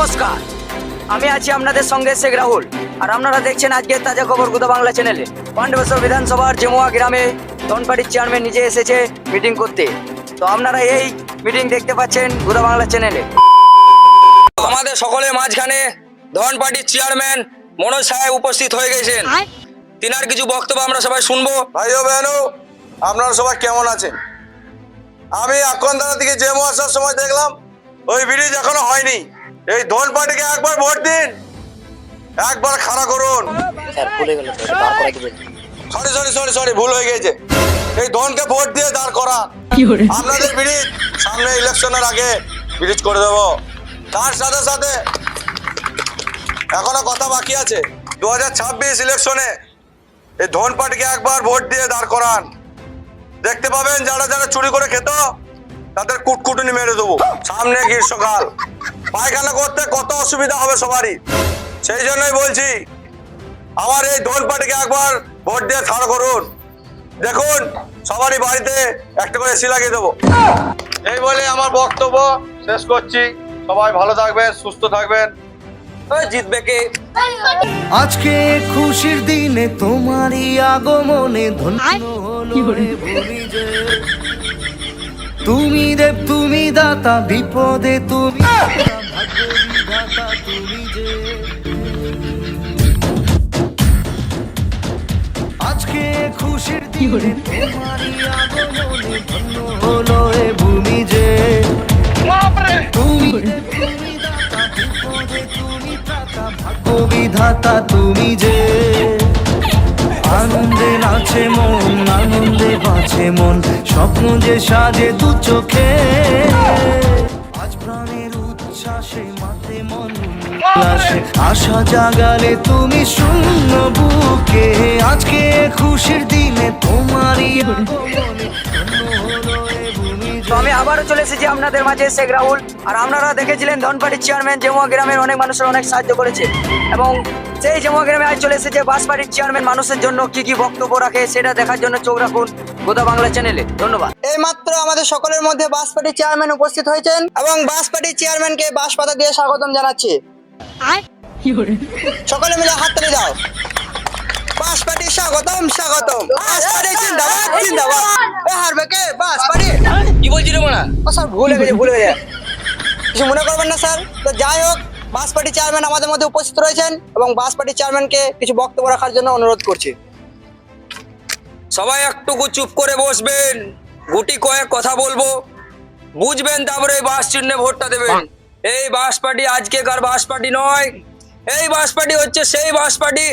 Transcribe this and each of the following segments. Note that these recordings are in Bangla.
নমস্কার। আমি আছি আপনাদের সঙ্গে শেখ রাহুল। আর আপনারা দেখছেন আজকে তাজা খবর গুদা বাংলা চ্যানেলে পাণ্ডবেশ্বর বিধানসভার জেমুয়া গ্রামে ধনপাড়ির চেয়ারম্যান নিজে এসেছে মিটিং করতে। তো আপনারা এই মিটিং দেখতে পাচ্ছেন গুদা বাংলা চ্যানেলে আমাদের সকলের মাঝখানে ধনপাড়ির চেয়ারম্যান মনোজ সাহেব উপস্থিত হয়ে গেছেন। তিনার কিছু বক্তব্য আমরা সবাই শুনব। ভাই ও বেহানু আপনারা সবাই কেমন আছেন? আমি আকন্দানা থেকে জেমুয়া আসার সময় দেখলাম ওই ব্রিজ এখনও হয়নি। এই ধন পার্টিকে একবার ভোট দিন। একবার খাড়া করুন। সরি সরি সরি সরি ভুল হয়ে গেছে এই ধনকে ভোট দিয়ে দাঁড় করা? আপনাদের ব্রিজ সামনে ইলেকশনের আগে ব্রিজ করে দেবো। তার সাথে সাথে এখনও কথা বাকি আছে। দু হাজার ছাব্বিশ ইলেকশনে এই ধন পার্টিকে একবার ভোট দিয়ে দাঁড় করান। দেখতে পাবেন যারা যারা চুরি করে খেত তাদের কুটকুটুনি মেরে দেবো। সামনে গ্রীষ্মকাল পায়খানা করতে কত অসুবিধা হবে সবারই। সেই জন্যই বলছি আমার এই ধন পার্টিকে একবার ভোট দিয়ে ছাড় করুন। দেখুন সবারই বাড়িতে একটা করে এসি লাগিয়ে দেবো। এই বলে আমার বক্তব্য শেষ করছি। সবাই ভালো থাকবেন সুস্থ থাকবেন। ওই জিতবে কে? আজকে খুশির দিনে তোমারই আগমনে ধন্য হলো? রে ভূমি যে। তুমি দেব তুমি দাতা বিপদে তুমি দাতা, তুমি যে। আজকে খুশির দিনে তোমারই আগমনে ধন্য হলো এ ভূমি যে। তুমি তুমি দাতা বিপদে তুমি ত্রাতা ভাগ্য বিধাতা তুমি যে। আনন্দে নাচে মন, আনন্দে বাঁচে মন, স্বপ্ন যে সাজে দু চোখে। আজ প্রাণের উচ্ছ্বাসে মাতে মন আশা জাগালে তুমি শূন্য বুকে। আজকে খুশির দিনে তোমারই আবারও চলে এসেছি আপনাদের মাঝে শেখ রাহুল। আর আপনারা দেখেছিলেন ধনপাড়ির চেয়ারম্যান জেমুয়া গ্রামের অনেক মানুষের অনেক সাহায্য করেছে। এবং সেই জেমুয়া গ্রামে আজ চলে এসেছে বাসপাড়ির চেয়ারম্যান মানুষের জন্য কি কি বক্তব্য রাখে সেটা দেখার জন্য চোখ রাখুন গোদা বাংলা চ্যানেলে ধন্যবাদ। এই মাত্র আমাদের সকলের মধ্যে বাসপাড়ির চেয়ারম্যান উপস্থিত হয়েছেন এবং বাসপাড়ির চেয়ারম্যানকে বাস পাতা দিয়ে স্বাগতম জানাচ্ছি। সকলে মিলে হাততালি দাও। বাসপাটি স্বাগতম স্বাগতম। বাসপাটি জিন্দাবাদ জিন্দাবাদ। এ হারবে কে? বাসপাটি কি বলছি ও স্যার ভুলে গেছে ভুলে গেছে। কিছু মনে করবেন না স্যার? তো যাই হোক বাসপাটি চেয়ারম্যান আমাদের মধ্যে উপস্থিত রয়েছেন এবং বাসপাটি চেয়ারম্যানকে কিছু বক্তব্য রাখার জন্য অনুরোধ করছি। সবাই একটুকু চুপ করে বসবেন। গুটি কয়েক কথা বলব। বুঝবেন তারপরে এই বাস চিহ্নে ভোটটা দেবেন। এই বাস পার্টি আজকেকার বাস পার্টি নয়। এই বাস পার্টি হচ্ছে সেই বাস পার্টি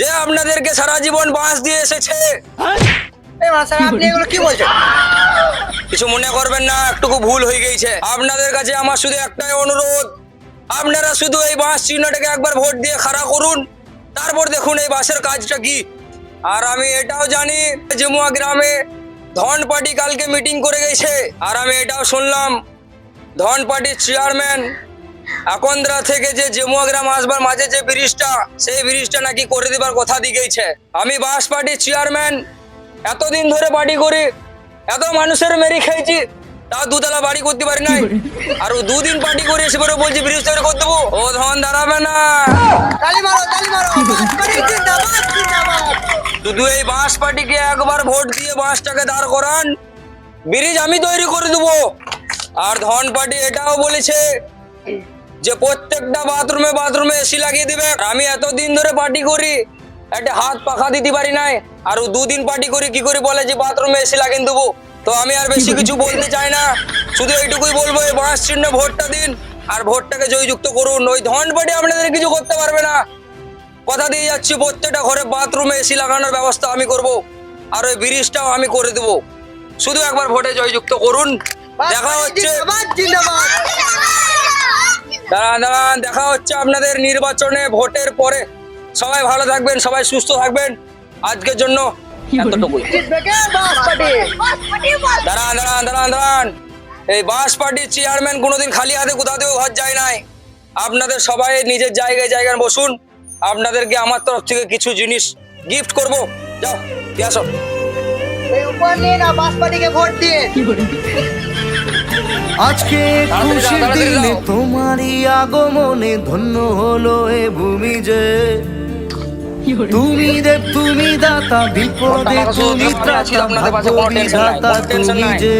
যে আপনাদেরকে সারা জীবন বাস দিয়ে এসেছে। আপনি এগুলো কি বলছেন? কিছু মনে করবেন না, একটুকু ভুল হয়ে গেছে। আপনাদের কাছে আমার শুধু একটাই অনুরোধ, আপনারা শুধু এই বাস চিহ্নটাকে একবার ভোট দিয়ে খাড়া করুন, তারপর দেখুন এই বাসের কাজটা কি। আর আমি এটাও জানি জমুয়া গ্রামে ধন পার্টি কালকে মিটিং করে গেছে, আর আমি এটাও শুনলাম, ধন পার্টির চেয়ারম্যান আকন্দ্রা থেকে যে জেমুয়া গ্রাম আসবার মাঝে যে ব্রিজটা, সেই ব্রিজটা নাকি করে দেবার কথা দিয়ে গেছে। আমি বাস পার্টির চেয়ারম্যান, এতদিন ধরে পার্টি করি এত মানুষের মেরি খেয়েছি তা দুতলা বাড়ি করতে পারি নাই। আর ও দুদিন পার্টি করে এসে পরে বলছি ব্রিজ তৈরি করে দেবো? ও ধন দাঁড়াবে না। শুধু এই বাঁশ পার্টিকে একবার ভোট দিয়ে বাঁশটাকে দাঁড় করান। ব্রিজ আমি তৈরি করে দেবো। আর ধন পার্টি এটাও বলেছে যে প্রত্যেকটা বাথরুমে বাথরুমে এসি লাগিয়ে দিবে। আমি এতদিন ধরে পার্টি করি একটা হাত পাখা দিতে পারি নাই আর ও দুদিন পার্টি করে কি করে বলে যে বাথরুমে এসি লাগিয়ে দেবো। তো আমি আর বেশি কিছু বলতে চাই না শুধু এইটুকুই বলব এই বাঁশ চিহ্ন ভোটটা দিন আর ভোটটাকে জয়যুক্ত করুন। ওই ধন পার্টি আপনাদের কিছু করতে পারবে না। কথা দিয়ে যাচ্ছি প্রত্যেকটা ঘরে বাথরুমে এসি লাগানোর ব্যবস্থা আমি করব আর ওই ব্রিজটাও আমি করে দেব। শুধু একবার ভোটে জয়যুক্ত করুন। দেখা হচ্ছে দাঁড়ান দাঁড়ান দেখা হচ্ছে আপনাদের নির্বাচনে ভোটের পরে। সবাই ভালো থাকবেন সবাই সুস্থ থাকবেন। আজকের জন্য এতটুকুই। দাঁড়ান দাঁড়ান দাঁড়ান দাঁড়ান। এই বাস পার্টির চেয়ারম্যান কোনোদিন খালি হাতে কোথাতেও ঘর যায় নাই। আপনাদের সবাই নিজের জায়গায় জায়গায় বসুন। আপনাদেরকে আমার তরফ থেকে কিছু জিনিস গিফট করব। আজকে খুশির তোমারই আগমনে ধন্য হলো এ ভূমি যে তুমি দেব তুমি দাতা বিপদে তুমি ত্রাতা ভবি দাতা তুমি যে